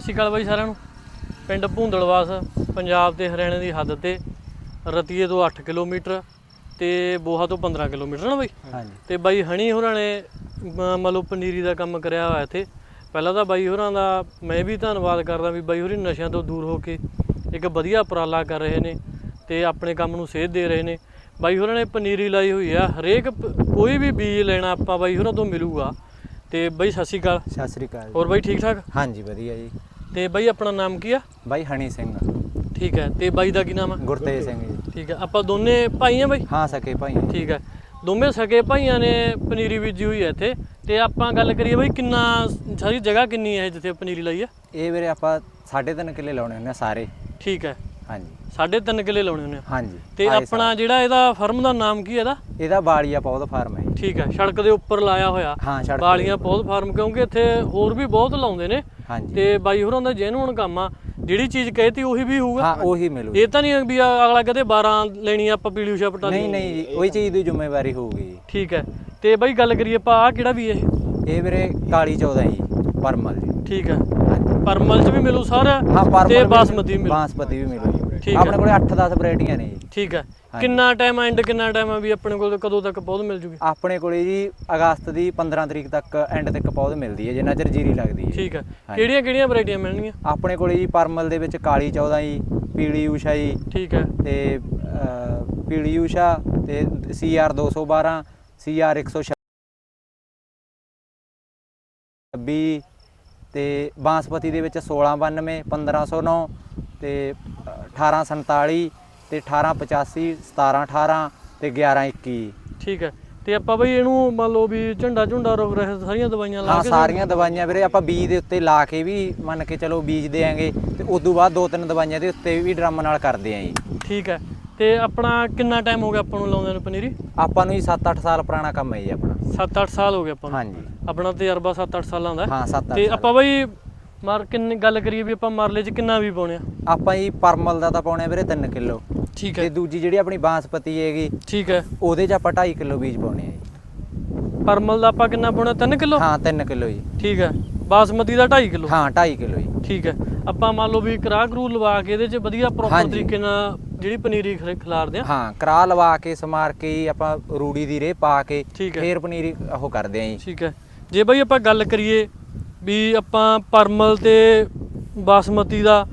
ਸਤਿ ਸ਼੍ਰੀ ਅਕਾਲ ਬਾਈ ਸਾਰਿਆਂ ਨੂੰ। ਪਿੰਡ ਭੂੰਦਲਵਾਸ ਪੰਜਾਬ ਤੇ ਹਰਿਆਣੇ ਦੀ ਹੱਦ ਤੇ ਰਤੀਏ ਤੋਂ 8 ਕਿਲੋਮੀਟਰ ਤੇ ਬੋਹਾ ਤੋਂ 15 ਕਿਲੋਮੀਟਰ ਨਾ ਬਾਈ? ਹਾਂਜੀ। ਤੇ ਬਾਈ ਹਣੀ ਹੋਰਾਂ ਨੇ ਮ- ਮੰਨ ਲਓ ਪਨੀਰੀ ਦਾ ਕੰਮ ਕਰਿਆ ਹੋਇਆ ਇੱਥੇ। ਪਹਿਲਾਂ ਤਾਂ ਬਾਈ ਹੋਰਾਂ ਦਾ ਮੈਂ ਵੀ ਧੰਨਵਾਦ ਕਰਦਾ ਵੀ ਬਾਈ ਹੋਰੀ ਨਸ਼ਿਆਂ ਤੋਂ ਦੂਰ ਹੋ ਕੇ ਇੱਕ ਵਧੀਆ ਉਪਰਾਲਾ ਕਰ ਰਹੇ ਨੇ ਤੇ ਆਪਣੇ ਕੰਮ ਨੂੰ ਸੇਧ ਦੇ ਰਹੇ ਨੇ। ਬਾਈ ਹੋਰਾਂ ਨੇ ਪਨੀਰੀ ਲਾਈ ਹੋਈ ਆ ਹਰੇਕ ਕੋਈ ਵੀ ਬੀਜ ਲੈਣਾ ਆਪਾਂ ਬਾਈ ਹੋਰਾਂ ਤੋਂ ਮਿਲੂਗਾ। ਤੇ ਬਾਈ ਸਤਿ ਸ਼੍ਰੀ ਅਕਾਲ। ਸਤਿ ਸ੍ਰੀ ਅਕਾਲ। ਹੋਰ ਬਾਈ ਠੀਕ ਠਾਕ? ਹਾਂਜੀ ਵਧੀਆ ਜੀ। ਤੇ ਬਾਈ ਆਪਣਾ ਨਾਮ ਕੀ ਆ? ਬਾਈ ਹਣੀ ਸਿੰਘ। ਠੀਕ ਹੈ ਤੇ ਬਾਈ ਦਾ ਕੀ ਨਾਮ ਆ? ਗੁਰਤੇਜ ਸਿੰਘ ਜੀ। ਠੀਕ ਹੈ ਆਪਾਂ ਦੋਨੇ ਭਾਈ ਆ ਬਾਈ? ਹਾਂ ਸਕੇ ਭਾਈ। ਠੀਕ ਹੈ ਦੋਵੇਂ ਸਕੇ ਭਾਈਆਂ ਨੇ ਪਨੀਰੀ ਬੀਜੀ ਹੋਈ ਹੈ ਇੱਥੇ। ਤੇ ਆਪਾਂ ਗੱਲ ਕਰੀਏ ਬਾਈ ਕਿੰਨਾ ਸਾਰੀ ਜਗ੍ਹਾ ਕਿੰਨੀ ਹੈ ਜਿੱਥੇ ਪਨੀਰੀ ਲਾਈ ਆ? ਇਹ ਵੀਰੇ ਆਪਾਂ 3.5 ਕਿੱਲੇ ਲਾਉਣੇ ਹੁੰਦੇ ਆ ਸਾਰੇ। ਠੀਕ ਹੈ। ਹਾਂਜੀ। 3.5 ਕਿੱਲੇ ਲਾਉਣੇ ਹੁੰਦੇ ਆ। ਹਾਂਜੀ। ਤੇ ਆਏ ਆਪਣਾ ਜਿਹੜਾ ਇਹਦਾ ਫਰਮ ਦਾ ਨਾਮ ਕੀ ਹੈ ਇਹਦਾ। ਇਹਦਾ ਬਾਲੀਆ ਪੌਦ ਫਾਰਮ ਹੈ ਜੀ। ਠੀਕ ਹੈ ਸੜਕ ਦੇ ਉੱਪਰ ਲਾਇਆ ਹੋਇਆ। ਹਾਂ ਸੜਕ ਬਾਲੀਆਂ ਬਹੁਤ ਫਾਰਮ ਕਿਉਂਕਿ ਇੱਥੇ ਹੋਰ ਵੀ ਬਹੁਤ ਲਾਉਂਦੇ ਨੇ। ਹਾਂਜੀ। ਤੇ ਬਾਈ ਹੋਰਾਂ ਦਾ ਜੈਨੂਨ ਕੰਮ ਆ ਜਿਹੜੀ ਚੀਜ਼ ਕਹੇਤੀ ਉਹੀ ਵੀ ਹੋਊਗਾ। ਹਾਂ ਉਹੀ ਮਿਲੂ ਇਹ ਤਾਂ ਨਹੀਂ ਵੀ ਆ- ਅਗਲਾ ਕਹਦੇ 12 ਲੈਣੀ ਆ ਆਪਾਂ ਪੀਲੀ ਉਸ਼ਾ ਪਟਾਲੀ। ਨਹੀਂ ਨਹੀਂ ਜੀ ਉਹੀ ਚੀਜ਼ ਦੀ ਜ਼ਿੰਮੇਵਾਰੀ ਹੋਊਗੀ ਜੀ। ਠੀਕ ਹੈ। ਤੇ ਬਾਈ ਗੱਲ ਕਰੀਏ ਆਪਾਂ ਆ ਕਿਹੜਾ ਵੀ ਇਹ? ਇਹ ਵੀਰੇ ਕਾਲੀ 14 ਜੀ ਪਰਮਲ। ਜੀ ਠੀਕ ਹੈ। ਹਾਂਜੀ। ਪਰਮਲ ਚ ਵੀ ਮਿਲੂ ਸਾਰਾ ਹਾਂ ਪਰਮਲ ਤੇ ਵੀ- ਬਾਸਮਤੀ ਵੀ ਮਿਲੂ। ਬਾਸਮਤੀ ਵੀ ਮਿਲੂ। ਠੀਕ ਹੈ। ਆਪਣੇ ਕੋਲੇ 8-10 ਵੈਰਾਈਟੀਆਂ ਨੇ ਜੀ। ਠੀਕ ਹੈ। ਕਿੰਨਾ ਟਾਈਮ ਐਂਡ ਕਿੰਨਾ ਟਾਈਮ ਆ ਵੀ ਆਪਣੇ ਕੋਲ ਕਦੋਂ ਤੱਕ ਪੌਦ ਮਿਲ ਜੂਗੀ? ਆਪਣੇ ਕੋਲੇ ਜੀ ਅਗਸਤ ਦੀ 15 ਤਰੀਕ ਤੱਕ ਐਂਡ ਤੱਕ ਪੌਦ ਮਿਲਦੀ ਹੈ ਜਿੰਨਾ ਚਿਰ ਜੀਰੀ ਲੱਗਦੀ ਹੈ ਠੀਕ ਹੈ ਕਿਹੜੀਆਂ ਕਿਹੜੀਆਂ ਵੈਰਾਈਟੀਆਂ ਮਿਲਣਗੀਆਂ? ਆਪਣੇ ਕੋਲੇ ਜੀ ਪਰਮਲ ਦੇ ਵਿੱਚ ਕਾਲੀ 14 ਜੀ ਪੀਲੀ ਊਸ਼ਾ ਜੀ ਠੀਕ ਹੈ ਤੇ ਪੀਲੀ ਊਸ਼ਾ ਤੇ ਸੀਆਰ 212 ਸੀਆਰ 126 ਤੇ ਬਾਂਸਪਤੀ ਦੇ ਵਿੱਚ 1692 1509 ਤੇ ਅਹ, 1847 ਤੇ 1885 1718 ਤੇ 1121 ਠੀਕ ਹੈ। ਤੇ ਆਪਾਂ ਬਈ ਇਹਨੂੰ ਮੰਨ ਲਓ ਵੀ ਝੰਡਾ ਝੁੰਡਾ ਰੋਗ ਰਹੇ ਸਾਰੀਆਂ ਦਵਾਈਆਂ ਲਾ ਹਾਂ ਕੇ ਸਾਰੀਆਂ ਦਵਾਈਆਂ ਵੀਰੇ ਆਪਾਂ ਬੀਜ ਦੇ ਉੱਤੇ ਲਾ ਕੇ ਵੀ ਮੰਨ ਕੇ ਚਲੋ ਬੀਜ ਦੇਾਂਗੇ ਤੇ ਉਸ ਤੋਂ ਬਾਅਦ ਦੋ ਤਿੰਨ ਦਵਾਈਆਂ ਦੇ ਉੱਤੇ ਵੀ ਡਰਮ ਨਾਲ ਕਰਦੇ ਆਂ ਜੀ। ਠੀਕ ਹੈ। ਤੇ ਆਪਣਾ ਕਿੰਨਾ ਟਾਈਮ ਹੋ ਗਿਆ ਆਪਾਂ ਨੂੰ ਲਾਉਂਦੇ ਨੂੰ ਪਨੀਰੀ? ਆਪਾਂ ਨੂੰ ਜੀ 7-8 ਸਾਲ ਪੁਰਾਣਾ ਕੰਮ ਹੈ ਜੀ ਆਪਣਾ। 7-8 ਸਾਲ ਹੋ ਗਏ ਆਪਾਂ ਨੂੰ। ਹਾਂਜੀ। ਆਪਣਾ ਤਜਰਬਾ 7-8 ਸਾਲਾਂ ਦਾ ਹੈ। ਹਾਂ 7-8 ਤੇ ਆਪਾਂ ਬਈ ਮਾਰ ਕਿੰਨੀ ਗੱਲ ਕਰੀਏ ਵੀ ਆਪਾਂ ਮਰਲੇ ਚ ਕਿੰਨਾ ਵੀ ਪਾਉਣੇ ਆ। ਆਪਾਂ ਜੀ ਪਰਮਲ ਦਾ ਤਾਂ ਪਾਉਣੇ ਵੀਰੇ 3 ਕਿਲੋ। ਠੀਕ ਤੇ ਹੈ। ਦੂਜੀ ਜਿਹੜੀ ਆਪਣੀ ਬਾਂਸਪਤੀ ਹੈਗੀ ਠੀਕ ਹੈ। ਉਹਦੇ 'ਚ ਆਪਾਂ 2.5 ਕਿਲੋ ਬੀਜ ਪਾਉਣੇ ਆ ਜੀ। ਪਰਮਲ ਦਾ ਆਪਾਂ ਕਿੰਨਾ ਪਾਉਣਾ? 3 ਕਿਲੋ? ਹਾਂ 3 ਕਿਲੋ ਜੀ। ਠੀਕ ਹੈ। ਬਾਸਮਤੀ ਦਾ 2.5 ਕਿਲੋ? ਹਾਂ 2.5 ਕਿਲੋ ਜੀ। ਠੀਕ ਹੈ। ਆਪਾਂ ਮੰਨ ਲਓ ਵੀ ਕਰਾਹ ਕਰੂ ਲਵਾ ਕੇ ਇਹਦੇ 'ਚ ਵਧੀਆ ਪ੍ਰੋਪਰ ਹਾਂਜੀ। ਤਰੀਕੇ ਨਾਲ ਜਿਹੜੀ ਪਨੀਰੀ ਖਿ- ਖਿਲਾਰਦੇ ਆ। ਹਾਂ ਕਰਾ ਲਵਾ ਕੇ ਸਮਾਰ ਕੇ ਜੀ ਆਪਾਂ ਰੂੜੀ ਦੀ ਰੇਹ ਪਾ ਕੇ ਠੀਕ ਹੈ। ਫੇਰ ਪਨੀਰ ਉਹ ਕਰਦੇ ਆਂ ਜੀ। ਠੀਕ ਹੈ। ਜੇ ਬਈ ਆਪਾਂ ਗੱਲ ਕਰੀਏ ਵੀ ਆਪਾਂ ਪਰਮਲ ਤੇ ਬਾਸਮਤੀ ਦਾ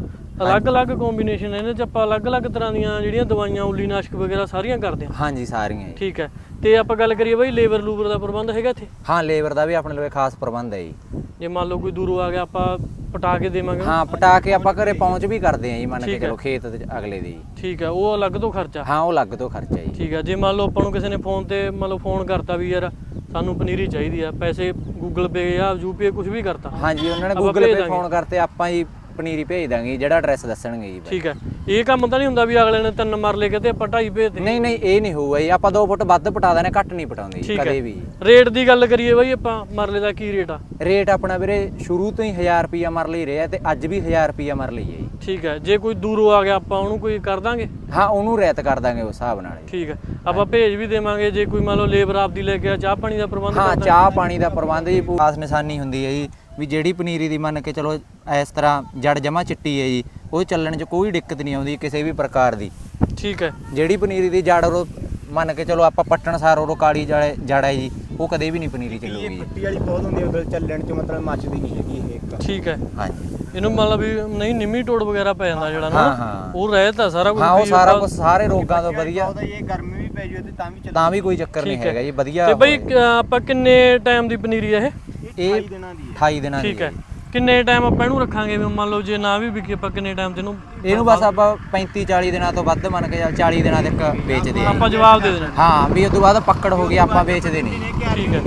ਅਲੱਗ-ਅਲੱਗ ਕੰਬੀਨੇਸ਼ਨ ਇਹਦੇ 'ਚ ਆਪਾਂ ਅਲੱਗ-ਅਲੱਗ ਤਰ੍ਹਾਂ ਦੀਆਂ ਜਿਹੜੀਆਂ ਦਵਾਈਆਂ ਉਲੀਨਾਸ਼ਕ ਵਗੈਰਾ ਸਾਰੀਆਂ ਕਰਦੇ ਆ। ਹਾਂਜੀ ਸਾਰੀਆਂ ਜੀ। ਠੀਕ ਹੈ। ਤੇ ਆਪਾਂ ਗੱਲ ਕਰੀਏ ਬਈ ਲੇਬਰ ਲੂਬਰ ਦਾ ਪ੍ਰਬੰਧ ਹੈਗਾ ਇੱਥੇ? ਹਾਂ ਲੇਬਰ ਦਾ ਵੀ ਆਪਣੇ ਲਈ ਖਾਸ ਪ੍ਰਬੰਧ ਹੈ ਜੀ। ਜੇ ਮੰਨ ਲਓ ਕੋਈ ਦੂਰੋਂ ਆ ਗਿਆ ਆਪਾਂ ਪਟਾ ਕੇ ਦੇਵਾਂਗੇ। ਹਾਂ ਪਟਾ ਕੇ ਆਪਾਂ ਘਰੇ ਪਹੁੰਚ ਵੀ ਕਰਦੇ ਆਂ ਜੀ ਮੰਨ ਕੇ ਹੈ। ਚਲੋ ਖੇਤ ਦੇ ਅਗਲੇ ਦੇ। ਜੀ ਠੀਕ ਹੈ ਉਹ ਅਲੱਗ ਤੋਂ ਖਰਚਾ? ਹਾਂ ਉਹ ਲੱਗ ਤੋਂ ਖਰਚਾ ਜੀ। ਠੀਕ ਹੈ ਜੇ ਮੰਨ ਲਓ ਆਪਾਂ ਨੂੰ ਕਿਸੇ ਨੇ ਫੋਨ ਤੇ ਮੰਨ ਲਓ ਫੋਨ ਕਰਤਾ ਵੀ ਯਾਰ ਸਾਨੂੰ ਪਨੀਰੀ ਚਾਹੀਦੀ ਆ ਪੈਸੇ ਗੂਗਲ ਪੇ ਜਾਂ ਯੂਪੀਆਈ ਕੁਝ ਵੀ ਕਰਤਾ। ਹਾਂਜੀ ਉਹਨਾਂ ਨੇ ਗੂਗਲ ਪੇ। ਫੋਨ ਕਰਤੇ ਆਪਾਂ ਜੀ ਪਨੀਰੀ ਭੇਜ ਦਾਂਗੇ ਜਿਹੜਾ ਐਡਰੈਸ ਦੱਸਣਗੇ ਜੀ ਠੀਕ ਹੈ ਇਹ ਕੰਮ ਤਾਂ ਨਹੀਂ ਹੁੰਦਾ ਵੀ ਅਗਲੇ ਨੇ ਤਿੰਨ ਮਰਲੇ ਕਿਤੇ ਆਪਾਂ ਢਾਈ ਭੇਜ ਦੇ ਨਹੀਂ ਨਹੀਂ ਇਹ ਨਹੀਂ ਹੋਊਗਾ ਜੀ। ਆਪਾਂ 2 ਫੁੱਟ ਵੱਧ ਪਟਾ ਦੇਣੇ ਘੱਟ ਨਹੀਂ ਪਟਾਉਂਦੇ ਜੀ ਕਦੇ ਵੀ। ਰੇਟ ਦੀ ਗੱਲ ਕਰੀਏ ਬਈ ਆਪਾਂ ਮਰਲੇ ਦਾ ਕੀ ਰੇਟ ਆ? ਰੇਟ ਆਪਣਾ ਵੀਰੇ ਸ਼ੁਰੂ ਤੋਂ ਹੀ 1000 ਰੁਪਿਆ ਮਰ ਲਈ ਰਿਹਾ ਤੇ ਅੱਜ ਵੀ 1000 ਰੁਪਿਆ ਮਰ ਲਈ ਹੈ ਜੀ। ਠੀਕ ਹੈ ਜੇ ਕੋਈ ਦੂਰੋਂ ਆ ਗਿਆ ਆਪਾਂ ਉਹਨੂੰ ਕੋਈ ਕਰ ਦਾਂਗੇ? ਹਾਂ ਉਹਨੂੰ ਰੈਤ ਕਰ ਦਾਂਗੇ ਉਸ ਹਿਸਾਬ ਨਾਲ ਠੀਕ ਹੈ ਆਪਾਂ ਭੇਜ ਵੀ ਦੇਵਾਂਗੇ ਜੇ ਕੋਈ ਮੰਨ ਲਓ ਲੇਬਰ ਆਪਦੀ ਲੈ ਕੇ ਆ ਚਾਹ ਪਾਣੀ ਦਾ ਪ੍ਰਬੰਧ ਹਾਂ ਚਾਹ ਪਾਣੀ ਦਾ ਪ੍ਰਬੰਧ ਜੀ ਖਾਸ ਨਿਸ਼ਾਨੀ ਹੁੰਦੀ ਹੈ ਜੀ ਵੀ ਜਿਹੜੀ ਪਨੀਰੀ ਦੀ ਮੰਨ ਕੇ ਚਲੋ ਇਸ ਤਰ੍ਹਾਂ ਜੜ ਜਮਾ ਚਿੱਟੀ ਹੈ ਜੀ ਉਹ ਚੱਲਣ 'ਚ ਕੋਈ ਦਿੱਕਤ ਨਹੀਂ ਆਉਂਦੀ ਕਿਸੇ ਵੀ ਪ੍ਰਕਾਰ ਦੀ। ਠੀਕ ਹੈ। ਜਿਹੜੀ ਪਨੀਰੀ ਦੀ ਜੜ ਉਹ ਮੰਨ ਕੇ ਚਲੋ ਆਪਾਂ ਪੱਟਣ ਸਾਰ ਉਹ ਕਾਲੀ ਜੜ ਜੜ ਹੈ ਜੀ ਉਹ ਕਦੇ ਵੀ ਨਹੀਂ ਪਨੀਰੀ ਚੱਲੂਗੀ ਜੀ। ਮਿੱਟੀ ਵਾਲੀ ਬਹੁਤ ਹੁੰਦੀ ਹੈ ਉਧਰ ਚੱਲਣ ਚ ਮਤਲਬ ਮੱਚਦੀ ਨਹੀਂ ਹੈਗੀ ਇਹ ਇੱਕ। ਠੀਕ ਹੈ। ਹਾਂਜੀ। ਇਹਨੂੰ ਮੰਨ ਲਓ ਵੀ ਨਹੀਂ ਨਿੰਮੀ ਟੋੜ ਵਗੈਰਾ ਪੈ ਜਾਂਦਾ ਜਿਹੜਾ ਨਾ ਹਾਂ, ਹਾਂ। ਉਹ ਰਹਿਤ ਆ ਸਾਰਾ ਕੁਝ ਹਾਂ ਉਹ ਸਾਰਾ ਕੁਝ ਸਾਰੇ ਰੋਗਾਂ ਤੋਂ ਵਧੀਆ। ਉਹਦਾ ਇਹ ਗਰਮੀ ਵੀ ਪੈ ਜੂ ਤੇ ਤਾਂ ਵੀ ਚੱਲ ਤਾਂ ਵੀ ਕੋਈ ਚੱਕਰ ਨਹੀਂ ਠੀਕ ਹੈ। ਹੈਗਾ ਜੀ ਵਧੀਆ ਤੇ ਬਈ ਅ, ਆਪਾਂ ਕਿੰਨੇ ਟਾਈਮ ਦੀ ਪਨੀਰੀ ਇਹ? ਇਹ 28 ਦਿਨਾਂ ਦੀ ਹੈ। 28 ਦਿਨਾਂ ਦੀ ਠੀਕ ਹੈ। ਕਿੰਨੇ ਟਾਈਮ ਆਪਾਂ ਇਹਨੂੰ ਰੱਖਾਂਗੇ ਵੀ ਮੰਨ ਲਓ ਜੇ ਨਾ ਵੀ ਵਿਕੇ ਆਪਾਂ ਕਿੰਨੇ ਟਾਈਮ ਤੇ ਇਹਨੂੰ ਇਹਨੂੰ ਬਸ ਆਪਾਂ 35 40 ਦਿਨਾਂ ਤੋਂ ਵੱਧ ਮੰਨ ਕੇ ਚੱਲ 40 ਦਿਨਾਂ ਤੱਕ ਵੇਚਦੇ ਆ ਆਪਾਂ ਜਵਾਬ ਦੇ ਦੇਣਾ। ਹਾਂ ਵੀ ਉਸ ਤੋਂ ਬਾਅਦ ਪੱਕੜ ਹੋ ਗਈ ਆਪਾਂ ਵੇਚਦੇ ਨਹੀਂ। ਠੀਕ ਹੈ।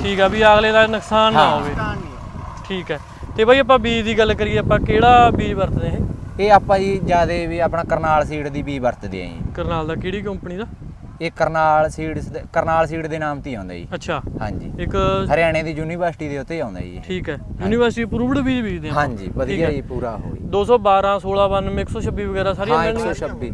ਠੀਕ ਆ ਵੀ ਅਗਲੇ ਦਾ ਨੁਕਸਾਨ ਨਾ ਹੋਵੇ। ਠੀਕ ਹੈ। ਤੇ ਬਈ ਆਪਾਂ ਬੀਜ ਦੀ ਗੱਲ ਕਰੀਏ ਆਪਾਂ ਕਿਹੜਾ ਬੀਜ ਵਰਤਦੇ ਇਹ? ਇਹ ਆਪਾਂ ਜੀ ਜਿਆਦੇ ਵੀ ਆਪਣਾ ਕਰਨਾਲ ਸੀਡ ਦੀ ਬੀ ਵਰਤਦੇ ਆ ਜੀ। ਕਰਨਾਲ ਦਾ ਕਿਹੜੀ ਕੰਪਨੀ ਦਾ? ਇਹ ਕਰਨਾਲ ਸੀਡਸ ਦੇ- ਕਰਨਾਲ ਸੀਡ ਦੇ ਨਾਮ ਤੇ ਹੀ ਆਉਂਦਾ ਜੀ। ਅੱਛਾ। ਹਾਂਜੀ। ਇੱਕ ਹਰਿਆਣੇ ਦੀ ਯੂਨੀਵਰਸਿਟੀ ਦੇ ਉੱਤੇ ਹੀ ਆਉਂਦਾ ਜੀ ਇਹ। ਠੀਕ ਹੈ। ਯੂਨੀਵਰਸਿਟੀ ਅਪਰੂਵਡ ਬੀਜ ਬੀਜਦੇ ਆ ਹਾਂਜੀ ਵਧੀਆ ਜੀ ਪੂਰਾ ਹੋਈ 212 1692 126 ਵਗੈਰਾ ਸਾਰੀਆਂ ਹਾਂ ਮਿਲਣਗੀਆਂ? 126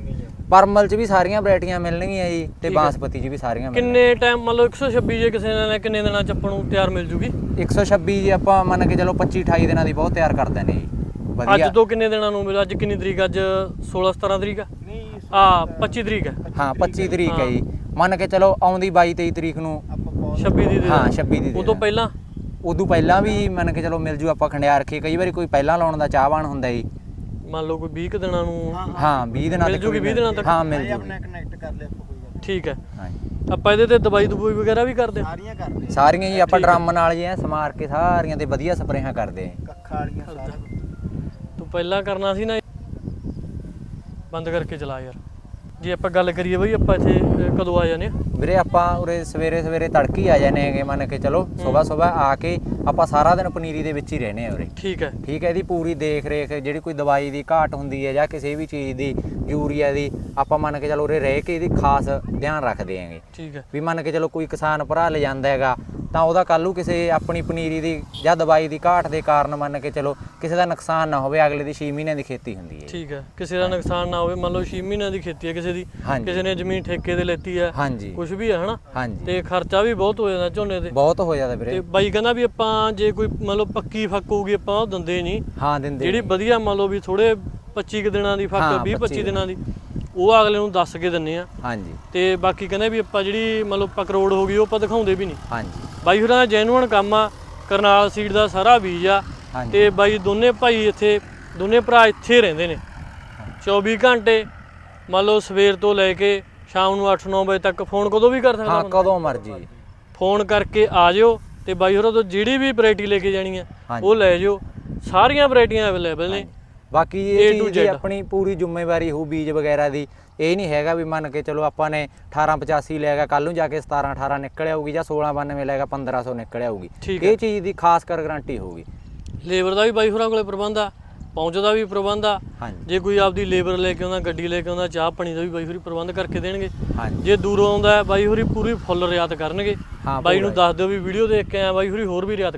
ਪਰਮਲ ਚ ਵੀ ਸਾਰੀਆਂ ਵੈਰਾਈਟੀਆਂ ਮਿਲਣਗੀਆਂ ਜੀ ਤੇ। ਬਾਸਪਤੀ ਚ ਵੀ ਸਾਰੀਆਂ ਮਿਲਣਗੀਆਂ। ਕਿੰਨੇ ਟਾਈਮ ਮੰਨ ਲਓ 126 ਜੇ ਕਿਸੇ ਨੇ ਲੈਣਾ, ਕਿੰਨੇ ਦਿਨਾਂ ਚ ਆਪਾਂ ਨੂੰ ਤਿਆਰ ਮਿਲ ਜੂਗੀ? 126 ਜੀ ਆਪਾਂ ਮੰਨ ਕੇ ਚਲੋ 25 28 ਦਿਨਾਂ ਦੀ ਬਹੁਤ ਤਿਆਰ ਕਰ ਦਿੰਦੇ ਜੀ। ਅੱਜ ਵਧੀਆ ਤੋਂ ਕਿੰਨੇ ਦਿਨਾਂ ਨੂੰ ਮਿਲ ਅੱਜ ਕਿੰਨੀ ਤਰੀਕ ਅੱਜ 16 17 ਤਰੀਕ ਆ? ਆ 25 ਤਰੀਕ ਹੈ। ਹਾਂ 25 ਤਰੀਕ ਹੈ ਜੀ। ਮੰਨ ਕੇ ਚਲੋ ਆਉਂਦੀ 22 23 ਤਰੀਕ ਨੂੰ। ਆਪਾਂ ਬਹੁਤ 26 ਦੀ ਦੇ ਹਾਂ ਦਿਓ। 26 ਦੀ ਦੇ ਉਹ ਤੋਂ ਦਾਂਗੇ। ਪਹਿਲਾਂ? ਉਦੋਂ ਪਹਿਲਾਂ ਵੀ ਮੰਨ ਕੇ ਚਲੋ ਮਿਲ ਜੂ ਆਪਾਂ ਖੰਡਿਆਰ ਰੱਖੀ। ਕਈ ਵਾਰੀ ਕੋਈ ਪਹਿਲਾਂ ਲਾਉਣ ਦਾ ਚਾਹਵਾਨ ਹੁੰਦਾ ਜੀ। ਮੰਨ ਲਓ ਕੋਈ 20 ਕੁ ਦਿਨਾਂ ਨੂੰ ਹਾਂ 20 ਦਿਨਾਂ ਮਿਲ ਤੱਕ ਜੂਗੀ ਵੀ 20 ਦਿਨਾਂ ਤੱਕ? ਹਾਂ ਮਿਲ ਭਾਈ ਜੂਗੀ। ਆਪਣਾ ਕਨੈਕਟ ਕਰ ਲਿਆ ਆਪਾਂ ਕੋਈ ਗੱਲ ਠੀਕ ਹੈ। ਹਾਂਜੀ ਆਪਾਂ ਇਹਦੇ ਤੇ ਦਵਾਈ ਦਵਾਈ ਵਗੈਰਾ ਵੀ ਕਰਦੇ ਨੀ। ਹਾਂ? ਸਾਰੀਆਂ ਕਰਦੇ ਸਾਰੀਆਂ ਜੀ ਆਪਾਂ ਡਰਮ ਨਾਲ ਜੀ ਐਂ ਸਮਾਰ ਕੇ ਸਾਰੀਆਂ ਤੇ ਵਧੀਆ ਸਪਰੇਹਾਂ ਕਰਦੇ ਆਂ ਕੱਖਾਂ ਵਾਲੀਆਂ ਸਾਰੀਆਂ। ਤੂੰ ਪਹਿਲਾਂ ਕਰਨਾ ਸੀ ਨਾ ਬੰਦ ਕਰਕੇ ਚਲਾ ਯਾਰ। ਜੇ ਆਪਾਂ ਗੱਲ ਕਰੀਏ ਬਈ ਆਪਾਂ ਇੱਥੇ ਅਹ, ਕਦੋਂ ਆ ਜਾਂਦੇ ਹਾਂ ਵੀਰੇ ਆਪਾਂ ਉਰੇ ਸਵੇਰੇ ਸਵੇਰੇ ਤੜਕੀ ਆ ਜਾਣੇ ਹੈਗੇ ਮੰਨ ਕੇ ਚਲੋ। ਸਵੇਰ ਸਵੇਰ ਆ ਕੇ ਆਪਾਂ ਸਾਰਾ ਦਿਨ ਪਨੀਰੀ ਦੇ ਵਿੱਚ ਹੀ ਰਹਿਣੇ ਆ ਉਰੇ। ਠੀਕ ਹੈ। ਠੀਕ ਹੈ ਇਹਦੀ ਪੂਰੀ ਦੇਖ ਰੇਖ ਜਿਹੜੀ ਕੋਈ ਦਵਾਈ ਦੀ ਘਾਟ ਹੁੰਦੀ ਹੈ ਜਾਂ ਕਿਸੇ ਵੀ ਚੀਜ਼ ਦੀ ਯੂਰੀਆ ਦੀ ਆਪਾਂ ਮੰਨ ਕੇ ਚਲੋ ਉਰੇ ਰਹਿ ਕੇ ਇਹਦੀ ਖਾਸ ਧਿਆਨ ਰੱਖਦੇ ਆਂਗੇ ਠੀਕ ਹੈ। ਵੀ ਮੰਨ ਕੇ ਚਲੋ ਕੋਈ ਕਿਸਾਨ ਭਰਾ ਲੈ ਜਾਂਦਾ ਹੈਗਾ ਤਾਂ ਉਹਦਾ ਕੱਲ੍ਹ ਨੂੰ ਕਿਸੇ ਆਪਣੀ ਪਨੀਰੀ ਦੀ ਜਾਂ ਦਵਾਈ ਦੀ ਘਾਟ ਦੇ ਕਾਰਨ ਮੰਨ ਕੇ ਚਲੋ ਕਿਸੇ ਦਾ ਨੁਕਸਾਨ ਨਾ ਹੋਵੇ ਅਗਲੇ ਦੀ 6 ਮਹੀਨਿਆਂ ਦੀ ਖੇਤੀ ਹੁੰਦੀ ਹੈ। ਠੀਕ ਹੈ। ਕਿਸੇ ਦਾ ਨੁਕਸਾਨ ਨਾ ਹੋਵੇ ਮੰਨ ਲਓ 6 ਮਹੀਨਿਆਂ ਦੀ ਖੇਤੀ ਹੈ ਕਿਸੇ ਦੀ। ਕਿਸੇ ਨੇ ਜ਼ਮੀਨ ਠੇਕੇ ਤੇ ਲੈਤੀ ਹੈ ਹਾਂਜੀ। ਕੁਝ ਵੀ ਹੈ ਹਨਾ? ਹਾਂਜੀ। ਤੇ ਖਰਚਾ ਵੀ ਬਹੁਤ ਹੋ ਜਾਂਦਾ ਝੋਨੇ ਤੇ। ਬਹੁਤ ਹੋ ਜਾਂਦਾ ਤੇ ਵੀਰੇ ਬਾਈ ਕਹਿੰਦਾ ਵੀ ਆਪਾਂ ਜੇ ਕੋਈ ਮੰਨ ਲਓ ਪੱਕੀ ਫੱਕ ਹੋਊਗੀ ਆਪਾਂ ਉਹ ਦਿੰਦੇ ਨਹੀਂ। ਹਾਂ ਦਿੰਦੇ ਜਿਹੜੀ ਵਧੀਆ ਮੰਨ ਲਓ ਵੀ ਥੋੜੇ 25 ਕੁ ਦਿਨਾਂ ਦੀ ਫੱਕ ਹਾਂ, 20 25 25 ਦਿਨਾਂ ਦੀ ਉਹ ਅਗਲੇ ਨੂੰ ਦੱਸ ਕੇ ਦਿੰਨੇ ਆ। ਹਾਂਜੀ। ਤੇ ਬਾਕੀ ਕਹਿੰਦੇ ਵੀ ਆਪਾਂ ਜਿਹੜੀ ਮੰਨ ਲਓ ਪਕਰੋੜ ਹੋ ਗਈ ਉਹ ਆਪਾਂ ਦਿਖਾਉਂਦੇ ਵੀ ਨਹੀਂ। ਹਾਂਜੀ। ਬਾਈ ਹੋਰਾਂ ਦਾ ਜੈਨੂਅਨ ਕੰਮ ਆ ਕਰਨਾਲ ਸੀਡ ਦਾ ਸਾਰਾ ਬੀਜ ਆ। ਤੇ ਬਾਈ ਦੋਨੇ ਭਾਈ ਇੱਥੇ ਦੋਨੇ ਭਰਾ ਇੱਥੇ ਰਹਿੰਦੇ ਨੇ। 24 ਘੰਟੇ ਮੰਨ ਲਓ ਸਵੇਰ ਤੋਂ ਲੈ ਕੇ ਸ਼ਾਮ ਨੂੰ 8-9 ਵਜੇ ਤੱਕ ਫੋਨ ਕਦੋਂ ਵੀ ਕਰ ਸਕਦਾ ਹਾਂ ਬੰਦਾ। ਕਦੋਂ ਮਰਜ਼ੀ ਫੋਨ ਕਰਕੇ ਆ ਜਿਓ ਤੇ ਬਾਈ ਹੋਰਾਂ ਤੋਂ ਜਿਹੜੀ ਵੀ ਵੈਰਾਈਟੀ ਲੈ ਕੇ ਜਾਣੀ ਹਾਂਜੀ। ਉਹ ਲੈ ਜਿਓ ਸਾਰੀਆਂ ਵੈਰਾਈਟੀਆਂ ਅਵੇਲੇਬਲ ਨੇ ਬਾਕੀ A ਇਹ to ਚੀਜ਼ ਦੀ Z। ਆਪਣੀ ਪੂਰੀ ਜ਼ਿੰਮੇਵਾਰੀ ਹੋਊ ਬੀਜ ਵਗੈਰਾ ਦੀ ਇਹ ਨਹੀਂ ਹੈਗਾ ਵੀ ਮੰਨ ਕੇ ਚਲੋ ਆਪਾਂ ਨੇ 1885 ਲਿਆਗਾ ਕੱਲ ਨੂੰ ਜਾ ਕੇ 17 18 ਨਿਕਲ ਆਊਗੀ ਜਾਂ 1692 ਲਿਆਗਾ 1500 ਨਿਕਲ ਆਊਗੀ ਠੀਕ ਹੈ। ਇਹ ਚੀਜ਼ ਦੀ ਖਾਸ ਕਰ ਗਾਰੰਟੀ ਹੋਊਗੀ ਲੇਬਰ ਦਾ ਵੀ ਬਾਈ ਹੋਰਾਂ ਕੋਲੇ ਪ੍ਰਬੰਧ ਆ ਪਹੁੰਚ ਦਾ ਵੀ ਪ੍ਰਬੰਧ ਆ। ਹਾਂਜੀ। ਜੇ ਕੋਈ ਆਪਦੀ ਲੇਬਰ ਲੈ ਕੇ ਆਉਂਦਾ ਗੱਡੀ ਲੈ ਕੇ ਆਉਂਦਾ ਚਾਹ ਪਾਣੀ ਦਾ ਵੀ ਬਾਈ ਹੋਰੀ ਪ੍ਰਬੰਧ ਕਰਕੇ ਦੇਣਗੇ। ਹਾਂਜੀ। ਜੇ ਦੂਰੋਂ ਆਉਂਦਾ ਬਾਈ ਹੋਰੀ ਪੂਰੀ ਫੁੱਲ ਰਿਆਤ ਕਰਨਗੇ। ਹਾਂ, ਬਾਈ ਨੂੰ ਦੱਸ ਦਿਓ ਵੀ ਵੀਡੀਓ ਦੇਖ ਕੇ ਆਇਆ ਬਾਈ ਹੋਰੀ ਹੋਰ ਵੀ ਰਿਆਤ